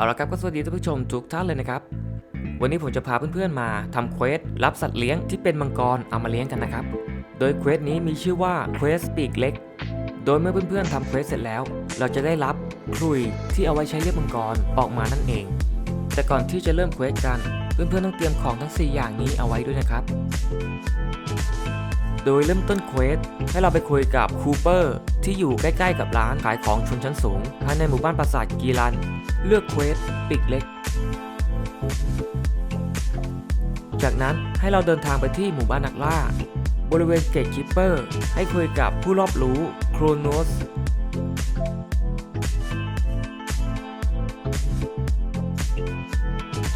เอาละครับก็สวัสดีท่านผู้ชมทุกท่านเลยนะครับ วันนี้ผมจะพาเพื่อนๆมาทำเควสรับสัตว์เลี้ยงที่เป็นมังกรเอามาเลี้ยงกันนะครับ โดยเควสนี้มีชื่อว่าเควสปีกเล็ก โดยเมื่อเพื่อนๆทำเควสเสร็จแล้ว เราจะได้รับคลุยที่เอาไว้ใช้เรียกมังกรออกมานั่นเอง แต่ก่อนที่จะเริ่มเควสกัน เพื่อนๆต้องเตรียมของทั้ง 4 อย่างนี้เอาไว้ด้วยนะครับ โดยเริ่มต้นเควสให้เราไปคุยกับคูเปอร์ที่อยู่ใกล้ๆกับร้านขายของชนชั้นสูงภายในหมู่บ้านปราสาทกีรัน เลือกเควสปีกเล็ก จากนั้นให้เราเดินทางไปที่หมู่บ้านนักล่า บริเวณเกตคิปเปอร์ให้คุยกับผู้รอบรู้โครโนส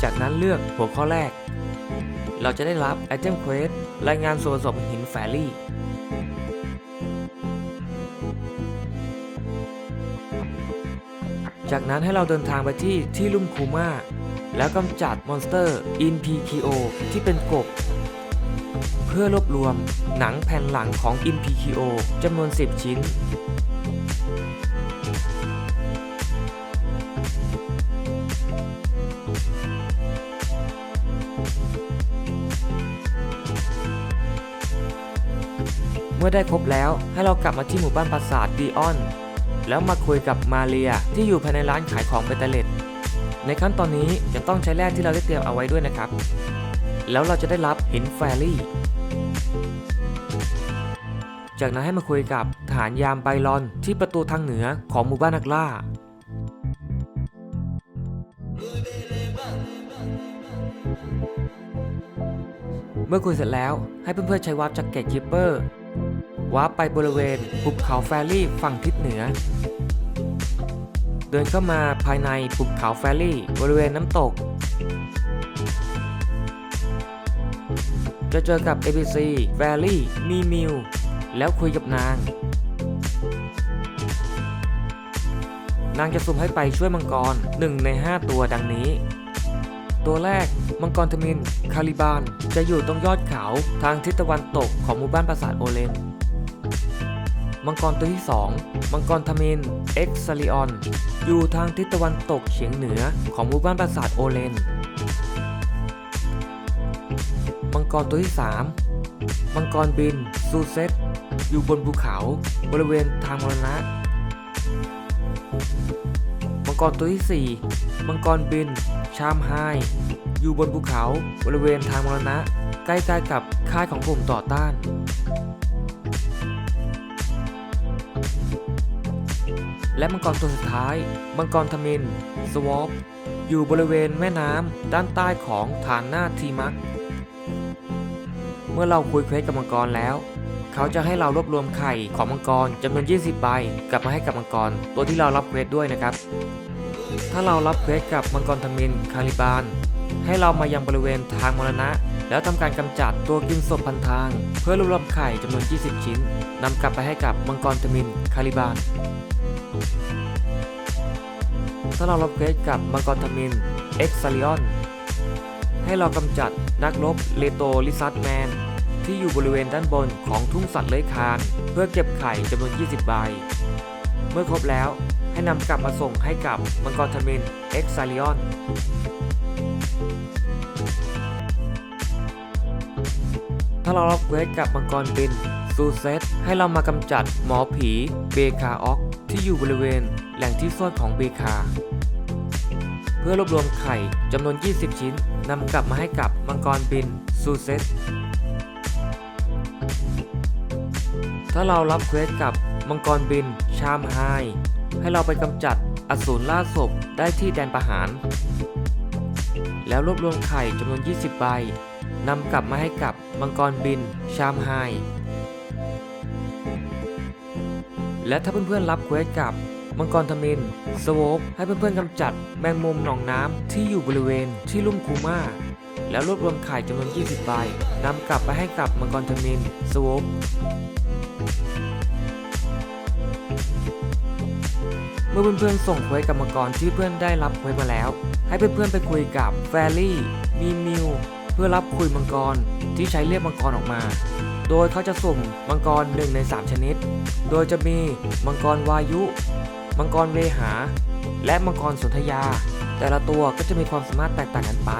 จากนั้นเลือกหัวข้อแรก เราจะได้รับไอเทมเควสรายงานส่วนผสมหินแฟรี่จากนั้นให้เราเดินทางไปที่ที่ลุ่มคูมาแล้วกำจัดมอนสเตอร์อิน PKO ที่เป็นกบ เพื่อรวบรวมหนังแผ่นหลังของ In PKO จำนวน 10 ชิ้น มื่อได้ครบแล้วให้เรากลับมาที่หมู่บ้านปราสาทดีออน แล้วมาคุยกับมาเรียที่อยู่ภายในร้านขายของเบตเตเลตในขั้นตอนนี้จะต้องใช้แร่ที่เราได้เตรียมเอาไว้ด้วยนะครับ แล้วเราจะได้รับหินแฟรี่ จากนั้นให้มาคุยกับทหารยามไบรอนที่ประตูทางเหนือของหมู่บ้านนักล่า เมื่อคุยเสร็จแล้วให้เพื่อนๆใช้วาร์ปจากเกตคิปเปอร์ วาร์ปไปบริเวณภูเขาแฟรี่ฝั่งทิศเหนือ เดินเข้ามาภายในภูเขาแฟรี่บริเวณน้ำตก จะเจอกับ ABC แฟรี่มีมิวแล้วคุยกับนาง นางจะสุ่มให้ไปช่วยมังกร 1 ใน 5 ตัวดังนี้ ตัวแรก มังกรทมิน คาลิบาน จะอยู่ตรงยอดเขาทางทิศตะวันตกของหมู่บ้านปราสาทโอเลน มังกรตัวที่ 2 มังกรทมิน เอ็กซาลิออน อยู่ทางทิศตะวันตกเฉียงเหนือของหมู่บ้านปราสาทโอเลน มังกรตัวที่ 3 มังกรบิน ซูเซตอยู่บนภูเขาบริเวณทางมรณะ งกรตัวที่ 4 มังกรบิน ชามไฮอยู่บนภูเขาบริเวณทางมรณะ ใกล้ๆกับค่ายของกลุ่มต่อต้าน และมังกรตัวสุดท้าย มังกรทมิน สวอปอยู่บริเวณแม่น้ำด้านใต้ของฐานหน้าทีมัก เมื่อเราคุยเควสกับมังกรแล้ว เขาจะให้เรารวบรวมไข่ของมังกรจำนวน 20 ใบ กลับมาให้กับมังกร ตัวที่เรารับเควสด้วยนะครับ ถ้าเรารับเควสกับมังกรทมินคาริบาน ให้เรามายังบริเวณทางมรณะ แล้วทำการกำจัดตัวกินศพพันทาง เพื่อรวบรวมไข่จำนวน 20 ชิ้นนำกลับไปให้กับมังกรทมินคาริบาน ถ้าเรารับเควสกับมังกรทมินเอ็กซาลิออนให้เรากำจัดนักรบเลโตลิซัตแมนที่อยู่บริเวณด้านบนของทุ่งสัตว์เลื้อยคลาน เพื่อเก็บไข่จำนวน 20 ใบ เมื่อครบแล้ว ให้นำกลับมาส่งให้กับมังกรทมินเอ็กซาลิออนถ้าเรารับเควสกับมังกรบินซูเซตให้เรามากำจัดหมอผีเบคาออกที่อยู่บริเวณแหล่งที่ซ่อนของเบคา เพื่อรวบรวมไข่จำนวน 20 ชิ้นนำกลับมาให้กับมังกรบินซูเซตถ้าเรารับเควสกับมังกรบินชามไฮ ให้เราไปกำจัดอสูรล่าศพได้ที่แดนประหาร แล้วรวบรวมไข่จำนวน 20 ใบนำกลับมาให้กับมังกรบิน ชามไฮและถ้าเพื่อนๆรับเควสกับมังกรทมินสโวกให้เพื่อนๆกำจัดแมงมุมหนองน้ำที่อยู่บริเวณที่ลุ่มคูมาแล้วรวบรวมไข่จำนวน 20 ใบนำกลับไปให้กับมังกรทมินสโวก เมื่อเพื่อนๆส่งเควยกับมังกรที่เพื่อนได้รับเควยมาแล้ว ให้เพื่อนๆไปคุยกับแฟรี่มีมิวเพื่อรับคุยมังกรที่ใช้เรียกมังกรออกมา โดยเขาจะสุ่มมังกรหนึ่งใน 3 ชนิด โดยจะมีมังกรวายุ มังกรเวหา และมังกรสุนธยา แต่ละตัวก็จะมีความสามารถแตกต่างกันไป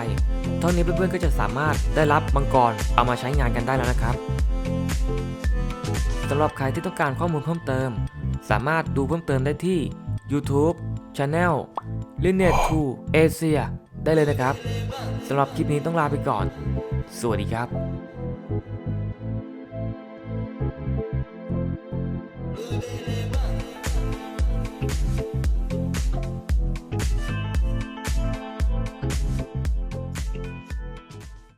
เท่านี้เพื่อนๆก็จะสามารถได้รับมังกรเอามาใช้งานกันได้แล้วนะครับสำหรับใครที่ต้องการข้อมูลเพิ่มเติม สามารถดูเพิ่มเติมได้ที่ YouTube Channel l i n e a g e 2 Asia ได้เลยนะครับสำหรับคลิปนี้ต้องลาไปก่อน สวัสดีครับ